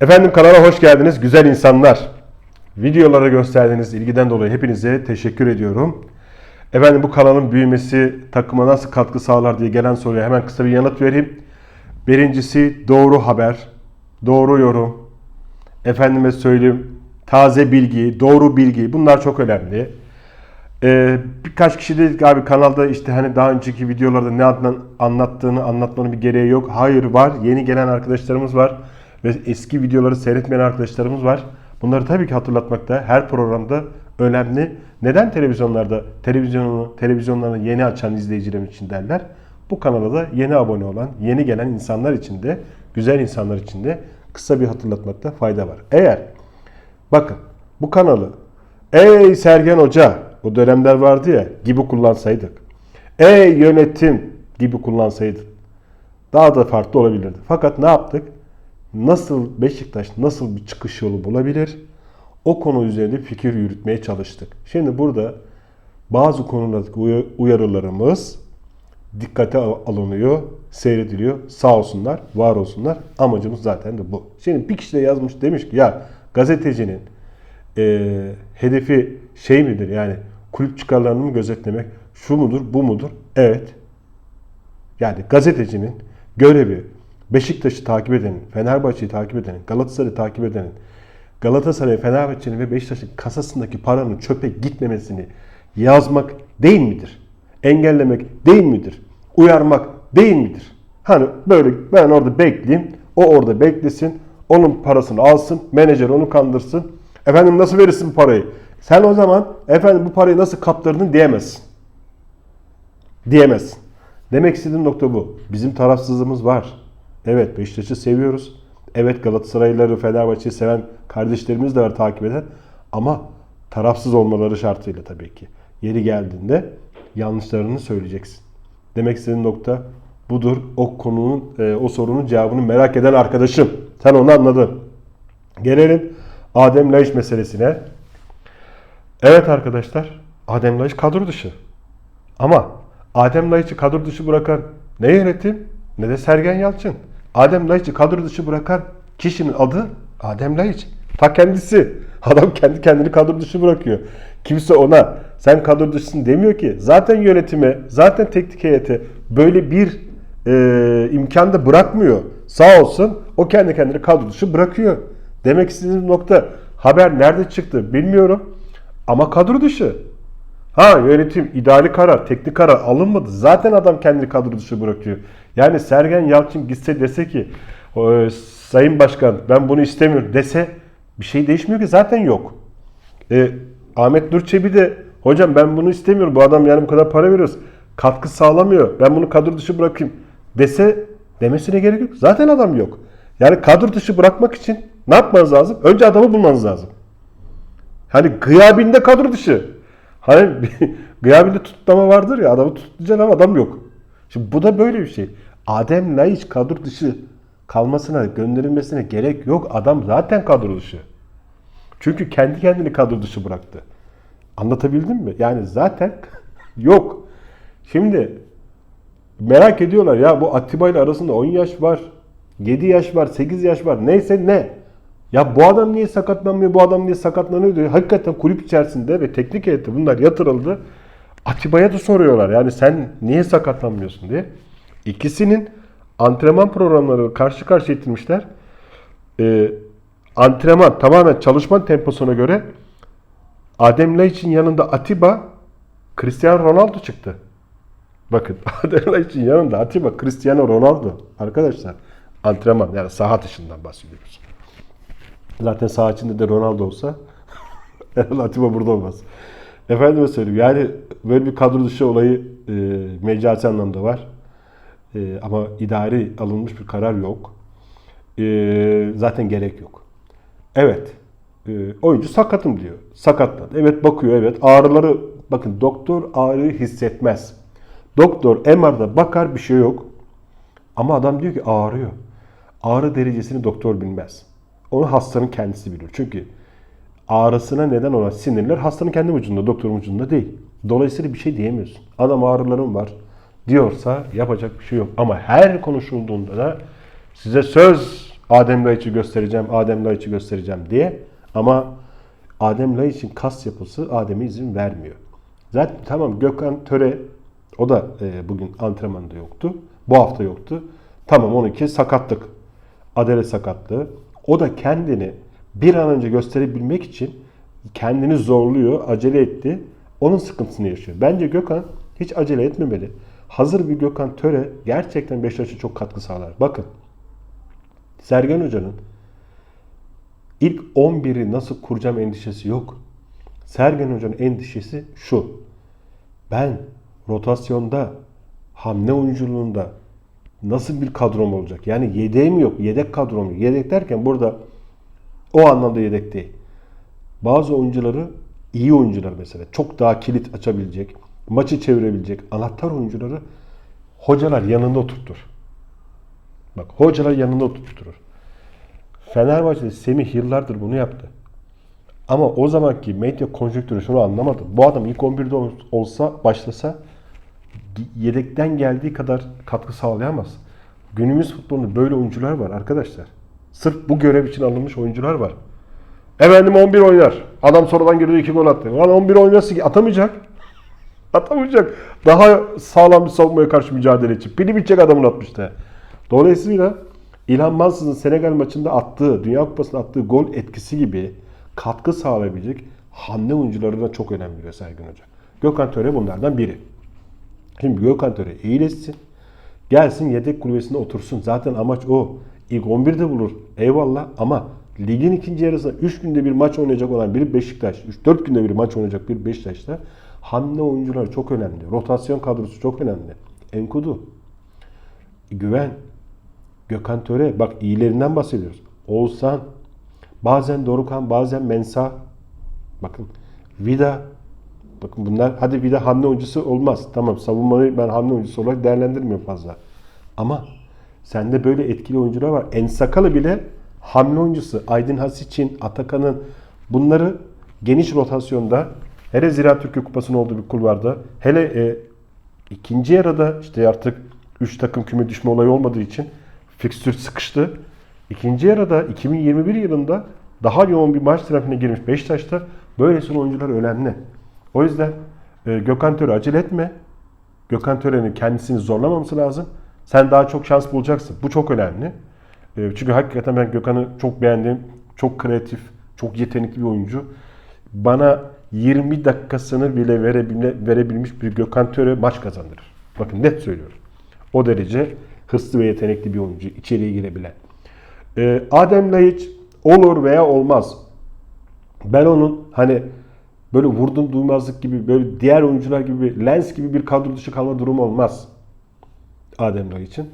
Efendim kanala hoş geldiniz güzel insanlar. Videolara gösterdiğiniz ilgiden dolayı hepinize teşekkür ediyorum. Efendim bu kanalın büyümesi takıma nasıl katkı sağlar diye gelen soruya hemen kısa bir yanıt vereyim. Birincisi doğru haber, doğru yorum, efendime söyleyeyim taze bilgi, doğru bilgi bunlar çok önemli. Ee, birkaç kişi de abi kanalda işte hani daha önceki videolarda ne anlattığını anlatmanın bir gereği yok. Hayır var. Yeni gelen arkadaşlarımız var ve eski videoları seyretmeyen arkadaşlarımız var. Bunları tabii ki hatırlatmakta her programda önemli. Neden televizyonlarda televizyonu televizyonlarını yeni açan izleyicilerimiz için derler? Bu kanala da yeni abone olan, yeni gelen insanlar için de, güzel insanlar için de kısa bir hatırlatmakta fayda var. Eğer bakın bu kanalı ey Sergen Hoca o dönemler vardı ya gibi kullansaydık. Ey yönetim gibi kullansaydık. Daha da farklı olabilirdi. Fakat ne yaptık? Nasıl Beşiktaş nasıl bir çıkış yolu bulabilir? O konu üzerinde fikir yürütmeye çalıştık. Şimdi burada bazı konulardaki uya- uyarılarımız dikkate al- alınıyor, seyrediliyor. Sağ olsunlar, var olsunlar. Amacımız zaten de bu. Şimdi bir kişi de yazmış demiş ki ya gazetecinin e, hedefi şey midir yani kulüp çıkarlarını mı gözetlemek şu mudur bu mudur? Evet. Yani gazetecinin görevi Beşiktaş'ı takip edenin, Fenerbahçe'yi takip edenin, Galatasaray'ı takip edenin, Galatasaray, Fenerbahçe'nin ve Beşiktaş'ın kasasındaki paranın çöpe gitmemesini yazmak değil midir? Engellemek değil midir? Uyarmak değil midir? Hani böyle ben orada bekleyeyim, o orada beklesin, onun parasını alsın, menajer onu kandırsın. Efendim nasıl verirsin bu parayı? Sen o zaman efendim bu parayı nasıl kaptırdın diyemezsin diyemezsin. Demek istediğim nokta bu. Bizim tarafsızlığımız var. Evet Beşiktaş'ı seviyoruz. Evet Galatasaraylıları, Fenerbahçe'yi seven kardeşlerimiz de var takip eden. Ama tarafsız olmaları şartıyla tabii ki. Yeri geldiğinde yanlışlarını söyleyeceksin. Demek istediğim nokta budur. O konunun, e, o sorunun cevabını merak eden arkadaşım. Sen onu anladın. Gelelim Adem Laiş meselesine. Evet arkadaşlar, Adem Laiş kadro dışı. Ama Adem Laiç'i kadro dışı bırakan ne yönetim ne de Sergen Yalçın. Adem Laiç'i kadro dışı bırakan kişinin adı Adem Laiç. Ta kendisi. Adam kendi kendini kadro dışı bırakıyor. Kimse ona sen kadro dışısın demiyor ki. Zaten yönetime, zaten teknik heyete böyle bir e, imkan da bırakmıyor. Sağ olsun o kendi kendini kadro dışı bırakıyor. Demek istediğim nokta haber nerede çıktı bilmiyorum. Ama kadro dışı. Ha yönetim ideali karar, teknik karar alınmadı. Zaten adam kendini kadro dışı bırakıyor. Yani Sergen Yalçın gitse dese ki "Ee, Sayın Başkan ben bunu istemiyorum dese bir şey değişmiyor ki zaten yok. E, Ahmet Nur de hocam ben bunu istemiyorum bu adam yani bu kadar para veriyoruz. Katkı sağlamıyor ben bunu kadro dışı bırakayım dese demesine gerek yok. Zaten adam yok. Yani kadro dışı bırakmak için ne yapmanız lazım? Önce adamı bulmanız lazım. Hani gıyabinde kadro dışı. Hani gıyabinde tutlama vardır ya adamı tutlayacaksın ama adam yok. Şimdi bu da böyle bir şey. Adem Laiç kadro dışı kalmasına, gönderilmesine gerek yok. Adam zaten kadro dışı. Çünkü kendi kendini kadro dışı bıraktı. Anlatabildim mi? Yani zaten yok. Şimdi merak ediyorlar ya bu Atiba ile arasında 10 yaş var, 7 yaş var, 8 yaş var. Neyse ne? Ya bu adam niye sakatlanmıyor, bu adam niye sakatlanıyor diyor. Hakikaten kulüp içerisinde ve teknik heyette bunlar yatırıldı. Atiba'ya da soruyorlar. Yani sen niye sakatlanmıyorsun diye. İkisinin antrenman programları karşı karşıya getirmişler. Ee, antrenman tamamen çalışma temposuna göre Adem Laiç'in yanında Atiba, Cristiano Ronaldo çıktı. Bakın Adem Laiç'in yanında Atiba, Cristiano Ronaldo. Arkadaşlar antrenman yani saha dışından bahsediyoruz. Zaten saha içinde de Ronaldo olsa Atiba burada olmaz. Efendime söyleyeyim yani böyle bir kadro dışı olayı e, mecazi anlamda var. E, ama idari alınmış bir karar yok. E, zaten gerek yok. Evet. E, oyuncu sakatım diyor. Sakatlan. Evet bakıyor evet. Ağrıları bakın doktor ağrıyı hissetmez. Doktor MR'da bakar bir şey yok. Ama adam diyor ki ağrıyor. Ağrı derecesini doktor bilmez. Onu hastanın kendisi bilir. Çünkü ağrısına neden olan sinirler hastanın kendi vücudunda, doktorun vücudunda değil. Dolayısıyla bir şey diyemiyorsun. Adam ağrılarım var diyorsa yapacak bir şey yok. Ama her konuşulduğunda da size söz Adem Laiç'i göstereceğim, Adem Laiç'i göstereceğim diye. Ama Adem Laiç'in kas yapısı Adem'e izin vermiyor. Zaten tamam Gökhan Töre o da e, bugün antrenmanda yoktu. Bu hafta yoktu. Tamam onunki sakatlık. Adele sakatlığı. O da kendini bir an önce gösterebilmek için kendini zorluyor, acele etti. Onun sıkıntısını yaşıyor. Bence Gökhan hiç acele etmemeli. Hazır bir Gökhan Töre gerçekten Beşiktaş'a çok katkı sağlar. Bakın Sergen Hoca'nın ilk 11'i nasıl kuracağım endişesi yok. Sergen Hoca'nın endişesi şu. Ben rotasyonda, hamle oyunculuğunda nasıl bir kadrom olacak? Yani yedeğim yok, yedek kadrom yok. Yedek derken burada o anlamda yedek değil. Bazı oyuncuları iyi oyuncular mesela çok daha kilit açabilecek, maçı çevirebilecek anahtar oyuncuları hocalar yanında oturtur. Bak hocalar yanında oturtur. Fenerbahçe'de Semih yıllardır bunu yaptı. Ama o zamanki medya konjonktürü şunu anlamadı. Bu adam ilk 11'de ol- olsa, başlasa yedekten geldiği kadar katkı sağlayamaz. Günümüz futbolunda böyle oyuncular var arkadaşlar. Sırf bu görev için alınmış oyuncular var. Efendim 11 oynar. Adam sonradan girdi 2 gol attı. Lan 11 oynasın ki atamayacak. Atamayacak. Daha sağlam bir savunmaya karşı mücadele için. Pili bitecek adamın atmıştı. Dolayısıyla İlhan Mansız'ın Senegal maçında attığı, Dünya Kupası'nda attığı gol etkisi gibi katkı sağlayabilecek hamle oyuncularına çok önem veriyor Sergen Hoca. Gökhan Töre bunlardan biri. Şimdi Gökhan Töre iyileşsin. Gelsin yedek kulübesinde otursun. Zaten amaç o. İlk 11'de bulur. Eyvallah ama ligin ikinci yarısında 3 günde bir maç oynayacak olan bir Beşiktaş, 3-4 günde bir maç oynayacak bir Beşiktaş'ta hamle oyuncular çok önemli. Rotasyon kadrosu çok önemli. Enkudu, Güven, Gökhan Töre bak iyilerinden bahsediyoruz. Oğuzhan, bazen Dorukan, bazen Mensa. Bakın Vida, bakın bunlar hadi Vida hamle oyuncusu olmaz. Tamam savunmayı ben hamle oyuncusu olarak değerlendirmiyorum fazla. Ama sende böyle etkili oyuncular var. Ensakalı bile hamle oyuncusu. Aydın Hasic'in, Atakan'ın bunları geniş rotasyonda hele Ziraat Türkiye Kupası'nın olduğu bir kulvarda hele e, ikinci yarıda işte artık 3 takım küme düşme olayı olmadığı için fikstür sıkıştı. İkinci yarıda 2021 yılında daha yoğun bir maç trafiğine girmiş Beşiktaş'ta böylesine oyuncular önemli. O yüzden e, Gökhan Töre acele etme. Gökhan Töre'nin kendisini zorlamaması lazım. Sen daha çok şans bulacaksın. Bu çok önemli. E, çünkü hakikaten ben Gökhan'ı çok beğendim. Çok kreatif, çok yetenekli bir oyuncu. Bana 20 dakikasını bile verebile, verebilmiş bir Gökhan Töre maç kazandırır. Bakın net söylüyorum. O derece hırslı ve yetenekli bir oyuncu. içeriye girebilen. E, Adem Laiç olur veya olmaz. Ben onun hani böyle vurdum duymazlık gibi böyle diğer oyuncular gibi lens gibi bir kadro dışı kalma durumu olmaz. Adem için.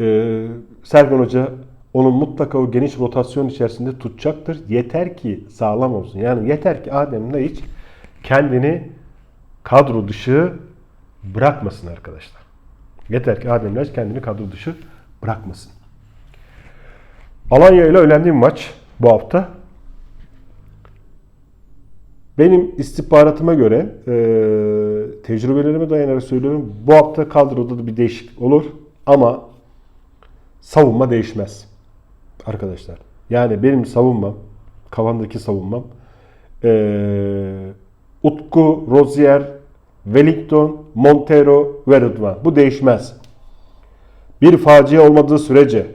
Ee, Sergen Hoca onu mutlaka o geniş rotasyon içerisinde tutacaktır. Yeter ki sağlam olsun. Yani yeter ki Adem Laiç kendini kadro dışı bırakmasın arkadaşlar. Yeter ki Adem Laiç kendini kadro dışı bırakmasın. Alanya ile önemli bir maç bu hafta. Benim istihbaratıma göre e, tecrübelerime dayanarak söylüyorum. Bu hafta kadroda da bir değişiklik olur ama savunma değişmez. Arkadaşlar. Yani benim savunmam, kafamdaki savunmam e, Utku, Rozier, Wellington, Montero ve Rıdvan. Bu değişmez. Bir facia olmadığı sürece,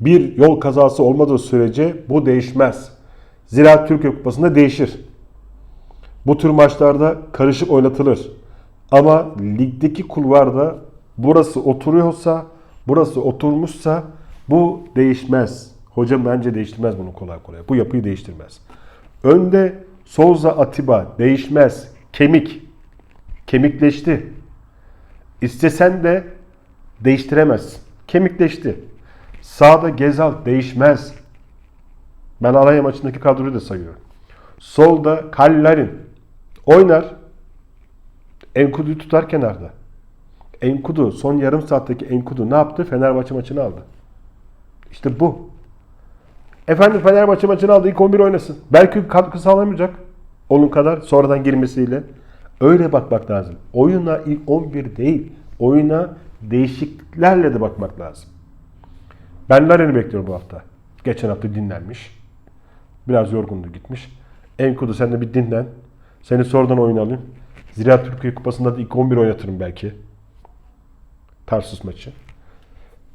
bir yol kazası olmadığı sürece bu değişmez. Ziraat Türkiye Kupası'nda değişir. Bu tür maçlarda karışık oynatılır. Ama ligdeki kulvarda burası oturuyorsa, burası oturmuşsa bu değişmez. Hocam bence değiştirmez bunu kolay kolay. Bu yapıyı değiştirmez. Önde Souza Atiba değişmez. Kemik. Kemikleşti. İstesen de değiştiremez. Kemikleşti. Sağda Gezal değişmez. Ben Alanya maçındaki kadroyu da sayıyorum. Solda Kallarin oynar. Enkudu'yu tutar kenarda. Enkudu son yarım saatteki Enkudu ne yaptı? Fenerbahçe maçını aldı. İşte bu. Efendim Fenerbahçe maçını aldı. ilk 11 oynasın. Belki katkı sağlamayacak. Onun kadar sonradan girmesiyle. Öyle bakmak lazım. Oyuna ilk 11 değil. Oyuna değişikliklerle de bakmak lazım. Ben Laren'i bekliyorum bu hafta. Geçen hafta dinlenmiş. Biraz yorgundu gitmiş. Enkudu sen de bir dinlen. Seni sonradan oyun alayım. Ziraat Türkiye Kupası'nda da ilk 11 oynatırım belki. Tarsus maçı.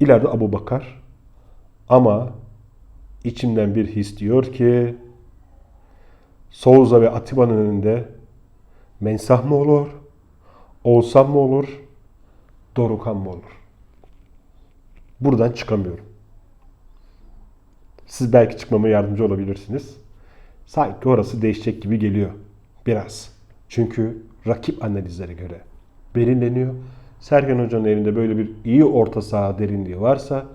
İleride Abu Bakar. Ama içimden bir his diyor ki Souza ve Atiba'nın önünde Mensah mı olur? Olsam mı olur? Dorukan mı olur? Buradan çıkamıyorum. Siz belki çıkmama yardımcı olabilirsiniz. Sanki orası değişecek gibi geliyor. Biraz. Çünkü rakip analizlere göre belirleniyor. Sergen Hoca'nın elinde böyle bir iyi orta saha derinliği varsa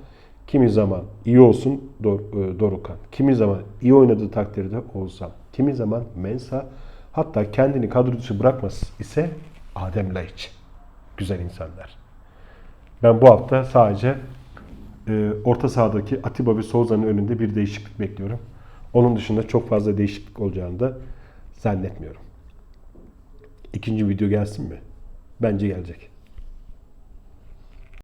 kimi zaman iyi olsun Dor- e, Dorukan. Kimi zaman iyi oynadığı takdirde olsam. Kimi zaman Mensa hatta kendini kadro dışı bırakmaz ise Adem Laiç. Güzel insanlar. Ben bu hafta sadece e, orta sahadaki Atiba ve Souza'nın önünde bir değişiklik bekliyorum. Onun dışında çok fazla değişiklik olacağını da zannetmiyorum. İkinci video gelsin mi? Bence gelecek.